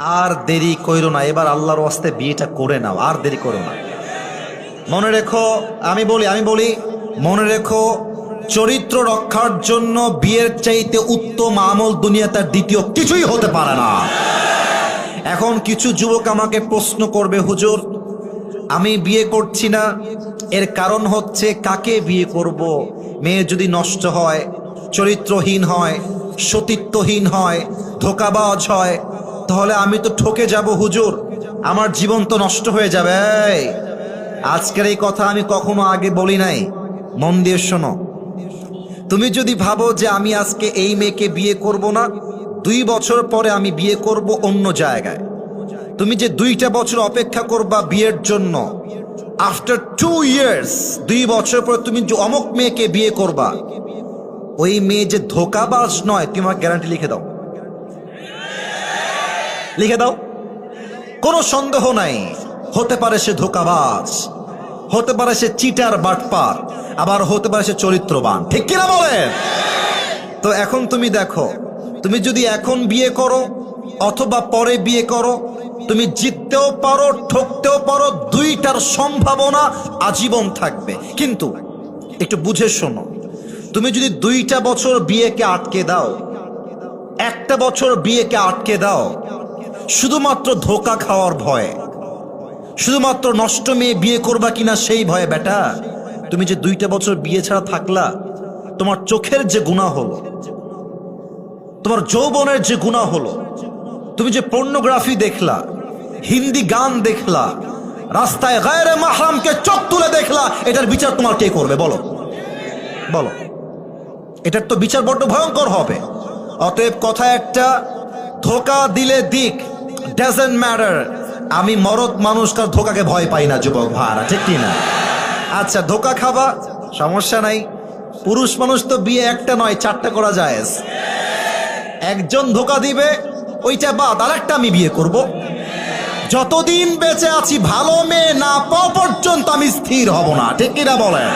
আর দেরি কইরো না, এবার আল্লাহর ওয়াস্তে বিয়েটা করে নাও, আর দেরি করো না। মনে রেখো, আমি বলি আমি বলি, মনে রেখো, চরিত্র রক্ষার জন্য বিয়ের চাইতে উত্তম আমল দুনিয়া তার দ্বিতীয় কিছুই হতে পারে না। এখন কিছু যুবক আমাকে প্রশ্ন করবে, হুজুর, আমি বিয়ে করছি না, এর কারণ হচ্ছে কাকে বিয়ে করব? মেয়ে যদি নষ্ট হয়, চরিত্রহীন হয়, সতীত্বহীন হয়, ধোকাবাজ হয় তাহলে আমি তো ঠকে যাব, হুজুর। আমার জীবন তো নষ্ট হয়ে যাবে আজকের এই কথা আমি কখনো আগে বলি নাই। মন দিয়ে শোনো। তুমি যদি ভাবো যে আমি আজকে এই মেয়েকে বিয়ে করব না, দুই বছর পরে আমি বিয়ে করব অন্য জায়গায়। তুমি যে দুইটা বছর অপেক্ষা করবা বিয়ের জন্য, আফটার টু ইয়ার্স, দুই বছর পরে তুমি যে অমুক মেয়েকে বিয়ে করবা, ওই মেয়ে যে ধোকাবাজ নয়, তুমি আমার গ্যারান্টি লিখে দাও। লিখে দাও। কোনো সন্দেহ নাই। হতে পারে সে ধোকাবাজ, হতে পারে সে চিটার বাটপার, আবার হতে পারে সে চরিত্রবান। ঠিক কিনা বলেন? তো এখন তুমি দেখো, তুমি যদি এখন বিয়ে করো, অথবা পরে বিয়ে করো, তুমি জিততেও পারো, ঠকতেও পারো, দুইটার সম্ভাবনা আজীবন থাকবে। কিন্তু একটু বুঝে শোনো, তুমি যদি দুইটা বছর বিয়েকে আটকে দাও, একটা বছর বিয়েকে আটকে দাও শুধুমাত্র ধোকা খাওয়ার ভয়। শুধুমাত্র নষ্ট মেয়ে বিয়ে করবা কিনা সেই ভয়ে, বেটা। তুমি যে দুইটা বছর বিয়ে ছাড়া থাকলা, তোমার চোখের যে গুণা হলো, তোমার যৌবনের যে গুণা হলো, তুমি যে পর্নোগ্রাফি দেখলা, হিন্দি গান দেখলা, রাস্তায় গায়ের মাহরামকে চোখ তুলে দেখলা, এটার বিচার তোমার কে করবে, বলো? বলো। এটার তো বিচার বড্ড ভয়ঙ্কর হবে। অতএব কথা একটা, ধোকা দিলে দিক ডাজেন্ট ম্যাটার আমি মরদ মানুষটার ধোকাকে ভয় পাই না, যুবক ভাড়া, ঠিক কি না? আচ্ছা ধোকা খাবা, সমস্যা নাই। পুরুষ মানুষ তো বিয়ে একটা নয়, চারটা করা যায়। একজন ধোকা দিবে, ওইটা বাদ আর একটা আমি বিয়ে করব। যতদিন বেঁচে আছি, ভালো মেয়ে না পাওয়া পর্যন্ত আমি স্থির হব না, ঠিক কিনা বলেন?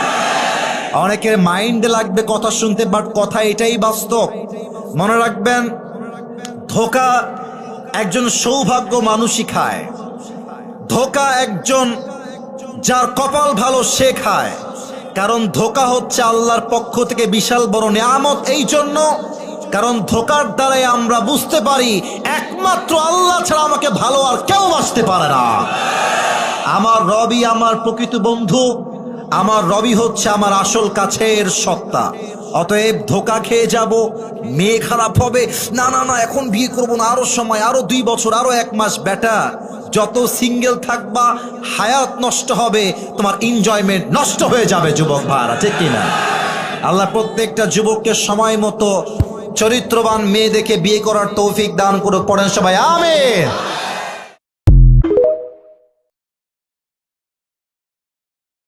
অনেকের মাইন্ডে লাগবে কথা শুনতে, বাট কথা এটাই বাস্তব। মনে রাখবেন, ধোকা একজন সৌভাগ্য মানুষই খায়। ধোকা একজন যার কপাল ভালো সে খায়। কারণ ধোকা হচ্ছে আল্লাহর পক্ষ থেকে বিশাল বড় নিয়ামত। এই জন্য কারণ ধোকার দ্বারাই আমরা বুঝতে পারি, একমাত্র আল্লাহ ছাড়া আমাকে ভালো আর কেউ বাঁচতে পারে না। আমার রবি আমার প্রকৃত বন্ধু, আমার রবি হচ্ছে আমার আসল কাছের সত্তা। অতএব ধোকা খেয়ে যাব, মেয়ে খারাপ হবে। না না না, এখন বিয়ে করব না, আরও সময়, আরও দুই বছর, আরও এক মাস বেটা যত সিঙ্গেল থাকবা, হায়াত নষ্ট হবে, তোমার এনজয়মেন্ট নষ্ট হয়ে যাবে, যুবক ভাড়া ঠিক কিনা? আল্লাহ প্রত্যেকটা যুবককে সময় মতো চরিত্রবান মেয়ে দেখে বিয়ে করার তৌফিক দান করে পড়েন সবাই, আমেন।